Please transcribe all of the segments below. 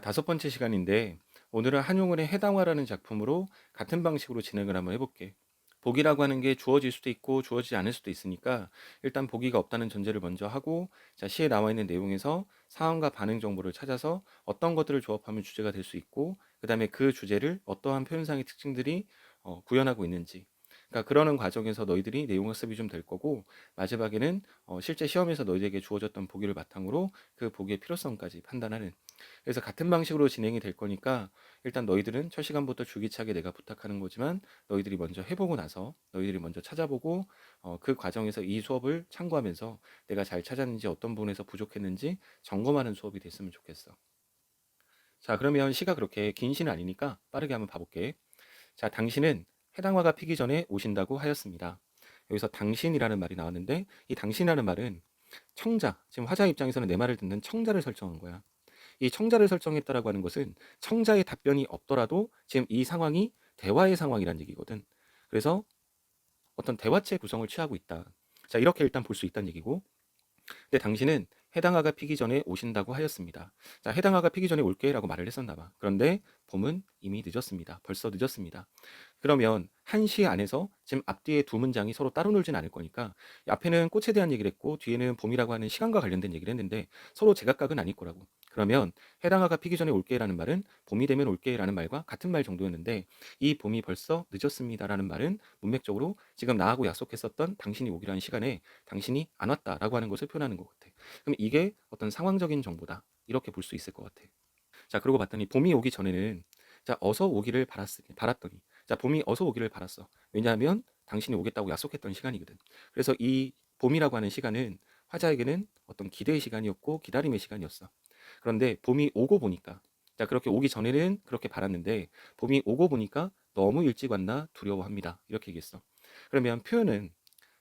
자, 다섯 번째 시간인데 오늘은 한용운의 해당화라는 작품으로 같은 방식으로 진행을 한번 해볼게. 보기라고 하는 게 주어질 수도 있고 주어지지 않을 수도 있으니까 일단 보기가 없다는 전제를 먼저 하고 자, 시에 나와 있는 내용에서 상황과 반응 정보를 찾아서 어떤 것들을 조합하면 주제가 될 수 있고 그 다음에 그 주제를 어떠한 표현상의 특징들이 어, 구현하고 있는지 그러니까 그러는 과정에서 너희들이 내용 학습이 좀 될 거고 마지막에는 어, 실제 시험에서 너희에게 주어졌던 보기를 바탕으로 그 보기의 필요성까지 판단하는 그래서 같은 방식으로 진행이 될 거니까 일단 너희들은 첫 시간부터 줄기차게 내가 부탁하는 거지만 너희들이 먼저 해보고 나서 너희들이 먼저 찾아보고 어, 그 과정에서 이 수업을 참고하면서 내가 잘 찾았는지 어떤 부분에서 부족했는지 점검하는 수업이 됐으면 좋겠어. 자 그러면 시가 그렇게 긴 시는 아니니까 빠르게 한번 봐볼게. 자 당신은 해당 화가 피기 전에 오신다고 하였습니다. 여기서 당신이라는 말이 나왔는데 이 당신이라는 말은 청자, 지금 화자 입장에서는 내 말을 듣는 청자를 설정한 거야. 이 청자를 설정했다라고 하는 것은 청자의 답변이 없더라도 지금 이 상황이 대화의 상황이란 얘기거든. 그래서 어떤 대화체 구성을 취하고 있다. 자, 이렇게 일단 볼 수 있다는 얘기고. 근데 당신은 해당화가 피기 전에 오신다고 하였습니다. 자, 해당화가 피기 전에 올게라고 말을 했었나 봐. 그런데 봄은 이미 늦었습니다. 벌써 늦었습니다. 그러면 한 시 안에서 지금 앞뒤에 두 문장이 서로 따로 놀진 않을 거니까 앞에는 꽃에 대한 얘기를 했고 뒤에는 봄이라고 하는 시간과 관련된 얘기를 했는데 서로 제각각은 아닐 거라고. 그러면 해당 화가 피기 전에 올게라는 말은 봄이 되면 올게라는 말과 같은 말 정도였는데 이 봄이 벌써 늦었습니다라는 말은 문맥적으로 지금 나하고 약속했었던 당신이 오기라는 시간에 당신이 안 왔다라고 하는 것을 표현하는 것 같아. 그럼 이게 어떤 상황적인 정보다 이렇게 볼 수 있을 것 같아. 자 그러고 봤더니 봄이 오기 전에는 자 어서 오기를 바랐, 바랐더니 자 봄이 어서 오기를 바랐어. 왜냐하면 당신이 오겠다고 약속했던 시간이거든. 그래서 이 봄이라고 하는 시간은 화자에게는 어떤 기대의 시간이었고 기다림의 시간이었어. 그런데 봄이 오고 보니까 자 그렇게 오기 전에는 그렇게 바랐는데 봄이 오고 보니까 너무 일찍 왔나 두려워합니다. 이렇게 얘기했어. 그러면 표현은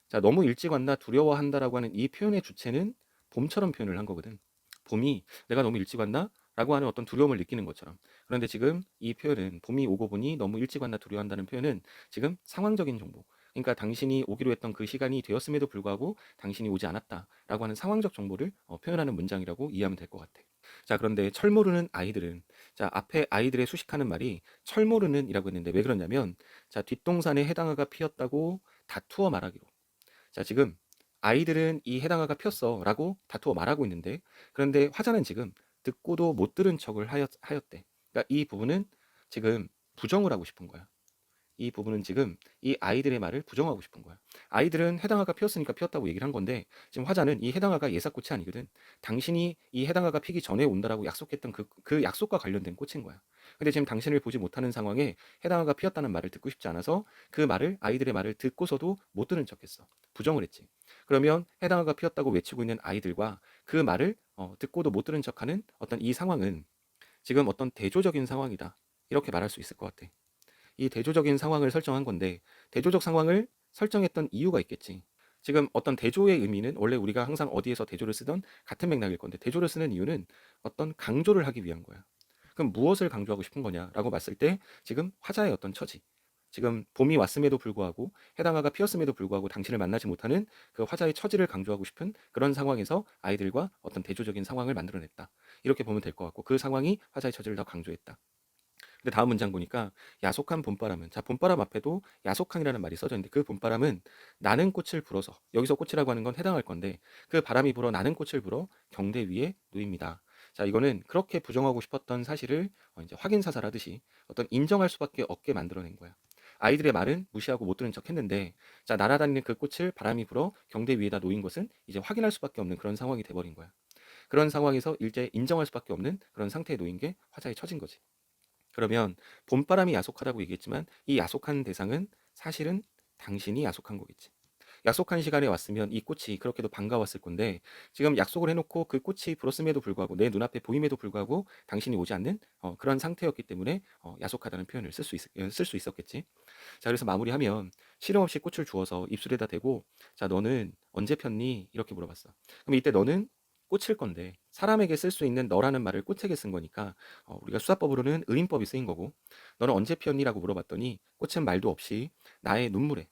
자 너무 일찍 왔나 두려워한다라고 하는 이 표현의 주체는 봄처럼 표현을 한 거거든. 봄이 내가 너무 일찍 왔나? 라고 하는 어떤 두려움을 느끼는 것처럼. 그런데 지금 이 표현은 봄이 오고 보니 너무 일찍 왔나 두려워한다는 표현은 지금 상황적인 정보. 그러니까 당신이 오기로 했던 그 시간이 되었음에도 불구하고 당신이 오지 않았다라고 하는 상황적 정보를 어, 표현하는 문장이라고 이해하면 될 것 같아. 자, 그런데 철 모르는 아이들은 자, 앞에 아이들의 수식하는 말이 철 모르는이라고 했는데 왜 그러냐면 자, 뒷동산에 해당어가 피었다고 다투어 말하기로. 자, 지금 아이들은 이 해당어가 피었어라고 다투어 말하고 있는데 그런데 화자는 지금 듣고도 못 들은 척을 하였, 하였대. 그러니까 이 부분은 지금 부정을 하고 싶은 거야. 이 부분은 지금 이 아이들의 말을 부정하고 싶은 거야. 아이들은 해당화가 피었으니까 피었다고 얘기를 한 건데 지금 화자는 이 해당화가 예사꽃이 아니거든. 당신이 이 해당화가 피기 전에 온다라고 약속했던 그, 그 약속과 관련된 꽃인 거야. 근데 지금 당신을 보지 못하는 상황에 해당화가 피었다는 말을 듣고 싶지 않아서 그 말을 아이들의 말을 듣고서도 못 들은 척했어. 부정을 했지. 그러면 해당화가 피었다고 외치고 있는 아이들과 그 말을 어, 듣고도 못 들은 척하는 어떤 이 상황은 지금 어떤 대조적인 상황이다. 이렇게 말할 수 있을 것 같아. 이 대조적인 상황을 설정한 건데 대조적 상황을 설정했던 이유가 있겠지. 지금 어떤 대조의 의미는 원래 우리가 항상 어디에서 대조를 쓰던 같은 맥락일 건데 대조를 쓰는 이유는 어떤 강조를 하기 위한 거야. 그럼 무엇을 강조하고 싶은 거냐라고 봤을 때 지금 화자의 어떤 처지. 지금 봄이 왔음에도 불구하고 해당화가 피었음에도 불구하고 당신을 만나지 못하는 그 화자의 처지를 강조하고 싶은 그런 상황에서 아이들과 어떤 대조적인 상황을 만들어냈다. 이렇게 보면 될 것 같고 그 상황이 화자의 처지를 더 강조했다. 근데 다음 문장 보니까 야속한 봄바람은 자 봄바람 앞에도 야속한이라는 말이 써져 있는데 그 봄바람은 나는 꽃을 불어서 여기서 꽃이라고 하는 건 해당할 건데 그 바람이 불어 나는 꽃을 불어 경대 위에 놓입니다. 자 이거는 그렇게 부정하고 싶었던 사실을 어, 이제 확인 사살하듯이 어떤 인정할 수밖에 없게 만들어낸 거야. 아이들의 말은 무시하고 못 들은 척 했는데 자 날아다니는 그 꽃을 바람이 불어 경대 위에다 놓인 것은 이제 확인할 수밖에 없는 그런 상황이 돼버린 거야. 그런 상황에서 일제 인정할 수밖에 없는 그런 상태에 놓인 게 화자의 처진 거지. 그러면 봄바람이 야속하다고 얘기했지만 이 야속한 대상은 사실은 당신이 야속한 거겠지. 약속한 시간에 왔으면 이 꽃이 그렇게도 반가웠을 건데 지금 약속을 해놓고 그 꽃이 불었음에도 불구하고 내 눈앞에 보임에도 불구하고 당신이 오지 않는 어, 그런 상태였기 때문에 어, 야속하다는 표현을 쓸 수 쓸수 있었겠지. 자 그래서 마무리하면 실험 없이 꽃을 주어서 입술에다 대고 자 너는 언제 폈니 이렇게 물어봤어. 그럼 이때 너는 꽃일 건데 사람에게 쓸 수 있는 너라는 말을 꽃에게 쓴 거니까 어, 우리가 수사법으로는 의인법이 쓰인 거고 너는 언제 피었니라고 물어봤더니 꽃은 말도 없이 나의 눈물에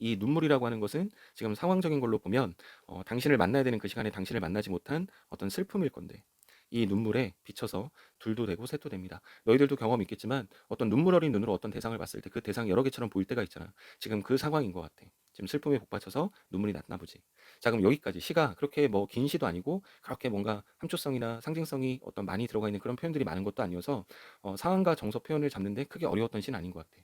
이 눈물이라고 하는 것은 지금 상황적인 걸로 보면 어, 당신을 만나야 되는 그 시간에 당신을 만나지 못한 어떤 슬픔일 건데 이 눈물에 비쳐서 둘도 되고 셋도 됩니다. 너희들도 경험이 있겠지만 어떤 눈물 어린 눈으로 어떤 대상을 봤을 때 그 대상이 여러 개처럼 보일 때가 있잖아. 지금 그 상황인 것 같아. 지금 슬픔에 복받쳐서 눈물이 났나 보지. 자, 그럼 여기까지 시가 그렇게 뭐 긴 시도 아니고 그렇게 뭔가 함초성이나 상징성이 어떤 많이 들어가 있는 그런 표현들이 많은 것도 아니어서 어, 상황과 정서 표현을 잡는데 크게 어려웠던 시는 아닌 것 같아.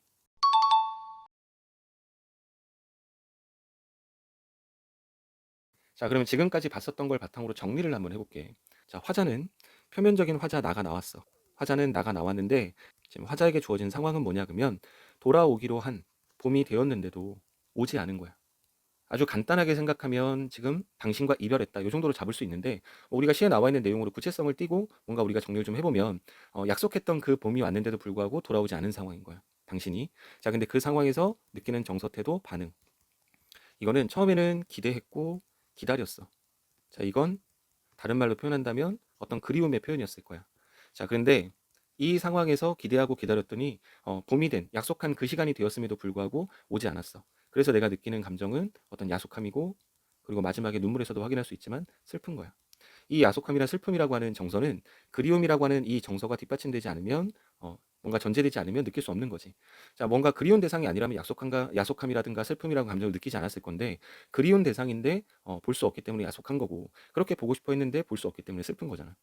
자, 그러면 지금까지 봤었던 걸 바탕으로 정리를 한번 해볼게. 자, 화자는 표면적인 화자 나가 나왔어. 화자는 나가 나왔는데 지금 화자에게 주어진 상황은 뭐냐 그러면 돌아오기로 한 봄이 되었는데도 오지 않은 거야. 아주 간단하게 생각하면 지금 당신과 이별했다. 이 정도로 잡을 수 있는데 뭐 우리가 시에 나와 있는 내용으로 구체성을 띠고 뭔가 우리가 정리를 좀 해보면 어, 약속했던 그 봄이 왔는데도 불구하고 돌아오지 않은 상황인 거야. 당신이. 자, 근데 그 상황에서 느끼는 정서 태도 반응. 이거는 처음에는 기대했고 기다렸어. 자, 이건 다른 말로 표현한다면 어떤 그리움의 표현이었을 거야. 자, 그런데 이 상황에서 기대하고 기다렸더니 어, 봄이 된 약속한 그 시간이 되었음에도 불구하고 오지 않았어. 그래서 내가 느끼는 감정은 어떤 야속함이고 그리고 마지막에 눈물에서도 확인할 수 있지만 슬픈 거야. 이 야속함이나 슬픔이라고 하는 정서는 그리움이라고 하는 이 정서가 뒷받침되지 않으면 어, 뭔가 전제되지 않으면 느낄 수 없는 거지. 자, 뭔가 그리운 대상이 아니라면 야속함과 야속함이라든가 슬픔이라는 감정을 느끼지 않았을 건데 그리운 대상인데 어, 볼 수 없기 때문에 야속한 거고 그렇게 보고 싶어 했는데 볼 수 없기 때문에 슬픈 거잖아.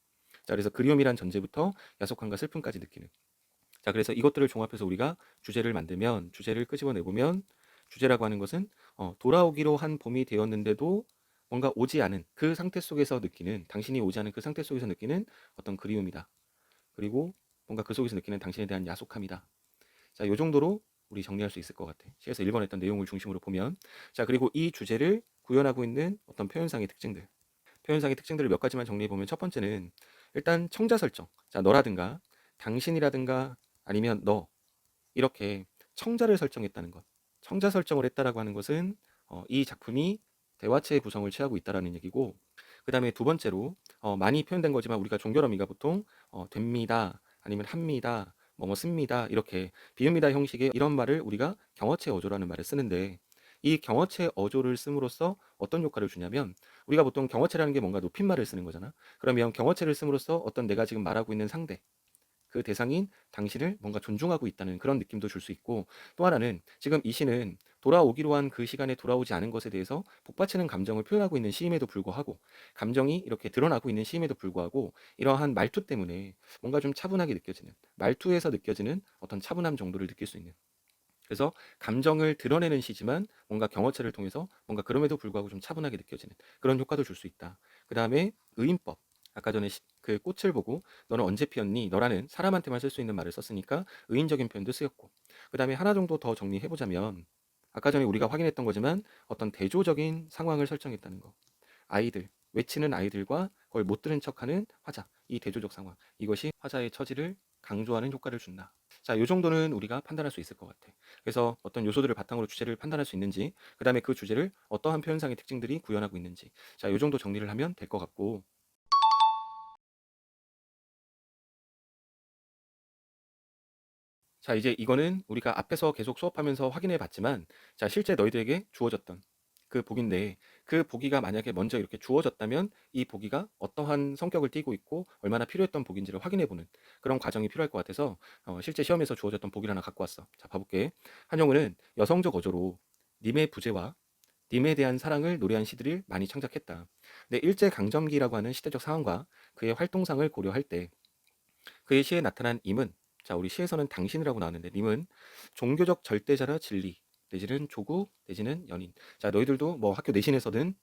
자, 그래서 그리움이란 전제부터 야속함과 슬픔까지 느끼는. 자, 그래서 이것들을 종합해서 우리가 주제를 만들면 주제를 끄집어내 보면 주제라고 하는 것은 어, 돌아오기로 한 봄이 되었는데도 뭔가 오지 않은 그 상태 속에서 느끼는 당신이 오지 않은 그 상태 속에서 느끼는 어떤 그리움이다. 그리고 뭔가 그 속에서 느끼는 당신에 대한 야속함이다. 자, 요 정도로 우리 정리할 수 있을 것 같아. 시에서 읽어냈던 내용을 중심으로 보면 자, 그리고 이 주제를 구현하고 있는 어떤 표현상의 특징들. 표현상의 특징들을 몇 가지만 정리해 보면 첫 번째는 일단 청자 설정. 자, 너라든가 당신이라든가 아니면 너 이렇게 청자를 설정했다는 것. 청자 설정을 했다라고 하는 것은 어, 이 작품이 대화체의 구성을 취하고 있다라는 얘기고 그 다음에 두 번째로 어, 많이 표현된 거지만 우리가 종결어미가 보통 어, 됩니다 아니면 합니다 뭐뭐 씁니다 이렇게 비읍니다 형식의 이런 말을 우리가 경어체 어조라는 말을 쓰는데 이 경어체 어조를 씀으로써 어떤 효과를 주냐면 우리가 보통 경어체라는 게 뭔가 높임말을 쓰는 거잖아. 그러면 경어체를 씀으로써 어떤 내가 지금 말하고 있는 상대 그 대상인 당신을 뭔가 존중하고 있다는 그런 느낌도 줄 수 있고 또 하나는 지금 이 시는 돌아오기로 한 그 시간에 돌아오지 않은 것에 대해서 복받치는 감정을 표현하고 있는 시임에도 불구하고 감정이 이렇게 드러나고 있는 시임에도 불구하고 이러한 말투 때문에 뭔가 좀 차분하게 느껴지는 말투에서 느껴지는 어떤 차분함 정도를 느낄 수 있는 그래서 감정을 드러내는 시지만 뭔가 경어체를 통해서 뭔가 그럼에도 불구하고 좀 차분하게 느껴지는 그런 효과도 줄 수 있다. 그 다음에 의인법 아까 전에 시- 그 꽃을 보고 너는 언제 피었니? 너라는 사람한테만 쓸 수 있는 말을 썼으니까 의인적인 표현도 쓰였고 그 다음에 하나 정도 더 정리해 보자면 아까 전에 우리가 확인했던 거지만 어떤 대조적인 상황을 설정했다는 거 아이들 외치는 아이들과 그걸 못 들은 척하는 화자 이 대조적 상황 이것이 화자의 처지를 강조하는 효과를 준다. 자, 요 정도는 우리가 판단할 수 있을 것 같아. 그래서 어떤 요소들을 바탕으로 주제를 판단할 수 있는지, 그 다음에 그 주제를 어떠한 표현상의 특징들이 구현하고 있는지, 자, 요 정도 정리를 하면 될 것 같고, 자, 이제 이거는 우리가 앞에서 계속 수업하면서 확인해 봤지만, 자, 실제 너희들에게 주어졌던 그 복인데, 그 보기가 만약에 먼저 이렇게 주어졌다면, 이 보기가 어떠한 성격을 띠고 있고, 얼마나 필요했던 복인지를 확인해 보는 그런 과정이 필요할 것 같아서, 어, 실제 시험에서 주어졌던 보기를 하나 갖고 왔어. 자, 봐볼게. 한영우는 여성적 어조로 님의 부재와 님에 대한 사랑을 노래한 시들을 많이 창작했다. 근데 일제 강점기라고 하는 시대적 상황과 그의 활동상을 고려할 때, 그의 시에 나타난 임은 자 우리 시에서는 당신이라고 나왔는데 님은 종교적 절대자나 진리 내지는 조국 내지는 연인 자 너희들도 뭐 학교 내신에서든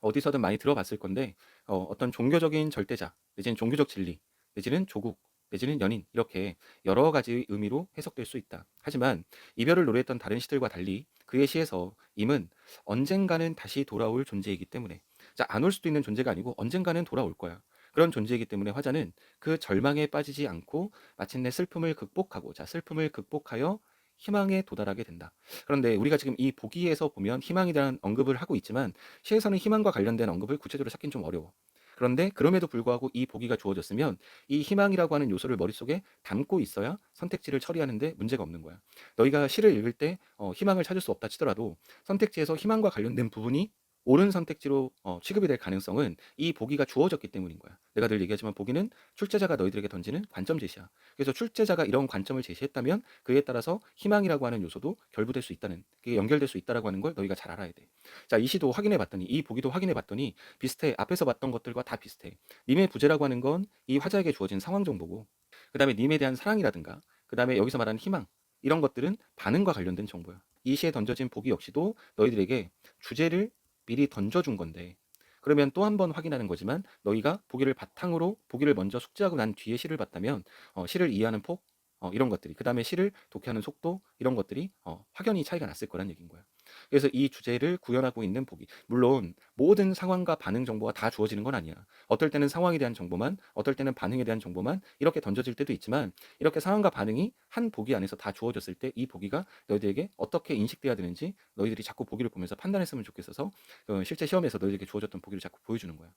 어디서든 많이 들어봤을 건데 어, 어떤 종교적인 절대자 내지는 종교적 진리 내지는 조국 내지는 연인 이렇게 여러 가지 의미로 해석될 수 있다. 하지만 이별을 노래했던 다른 시들과 달리 그의 시에서 임은 언젠가는 다시 돌아올 존재이기 때문에 자 안 올 수도 있는 존재가 아니고 언젠가는 돌아올 거야. 그런 존재이기 때문에 화자는 그 절망에 빠지지 않고 마침내 슬픔을 극복하고 자 슬픔을 극복하여 희망에 도달하게 된다. 그런데 우리가 지금 이 보기에서 보면 대한 언급을 하고 있지만 시에서는 희망과 관련된 언급을 구체적으로 찾긴 좀 어려워. 그런데 그럼에도 불구하고 이 보기가 주어졌으면 이 희망이라고 하는 요소를 머릿속에 담고 있어야 선택지를 처리하는데 문제가 없는 거야. 너희가 시를 읽을 때 어, 희망을 찾을 수 없다 치더라도 선택지에서 희망과 관련된 부분이 옳은 선택지로 어, 취급이 될 가능성은 이 보기가 주어졌기 때문인 거야. 내가 늘 얘기하지만 보기는 출제자가 너희들에게 던지는 관점 제시야. 그래서 출제자가 이런 관점을 제시했다면 그에 따라서 희망이라고 하는 요소도 결부될 수 있다는, 그게 연결될 수 있다라고 하는 걸 너희가 잘 알아야 돼. 자, 이 시도 확인해 봤더니, 이 보기도 확인해 봤더니 비슷해. 앞에서 봤던 것들과 다 비슷해. 님의 부재라고 하는 건 이 화자에게 주어진 상황 정보고, 그 다음에 님에 대한 사랑이라든가, 그 다음에 여기서 말하는 희망, 이런 것들은 반응과 관련된 정보야. 이 시에 던져진 보기 역시도 너희들에게 주제를 미리 던져준 건데. 그러면 또 한 번 확인하는 거지만 너희가 보기를 바탕으로 보기를 먼저 숙지하고 난 뒤에 시를 봤다면 어, 시를 이해하는 폭 어, 이런 것들이 그 다음에 시를 독해하는 속도 이런 것들이 어, 확연히 차이가 났을 거란 얘기인 거야. 그래서 이 주제를 구현하고 있는 보기 물론 모든 상황과 반응 정보가 다 주어지는 건 아니야. 어떨 때는 상황에 대한 정보만 어떨 때는 반응에 대한 정보만 이렇게 던져질 때도 있지만 이렇게 상황과 반응이 한 보기 안에서 다 주어졌을 때 이 보기가 너희들에게 어떻게 인식돼야 되는지 너희들이 자꾸 보기를 보면서 판단했으면 좋겠어서 어, 실제 시험에서 너희들에게 주어졌던 보기를 자꾸 보여주는 거야.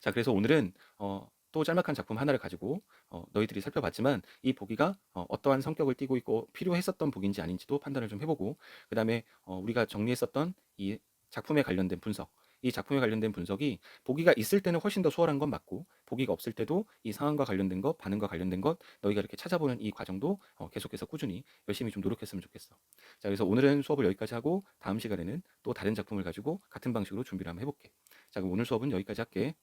자, 그래서 오늘은 어, 또 짤막한 작품 하나를 가지고 어, 너희들이 살펴봤지만 이 보기가 어, 어떠한 성격을 띠고 있고 필요했었던 보기인지 아닌지도 판단을 좀 해보고 그 다음에 어, 우리가 정리했었던 이 작품에 관련된 분석 이 작품에 관련된 분석이 보기가 있을 때는 훨씬 더 수월한 건 맞고 보기가 없을 때도 이 상황과 관련된 것 반응과 관련된 것 너희가 이렇게 찾아보는 이 과정도 어, 계속해서 꾸준히 열심히 좀 노력했으면 좋겠어. 자 그래서 오늘은 수업을 여기까지 하고 다음 시간에는 또 다른 작품을 가지고 같은 방식으로 준비를 한번 해볼게. 자 그럼 오늘 수업은 여기까지 할게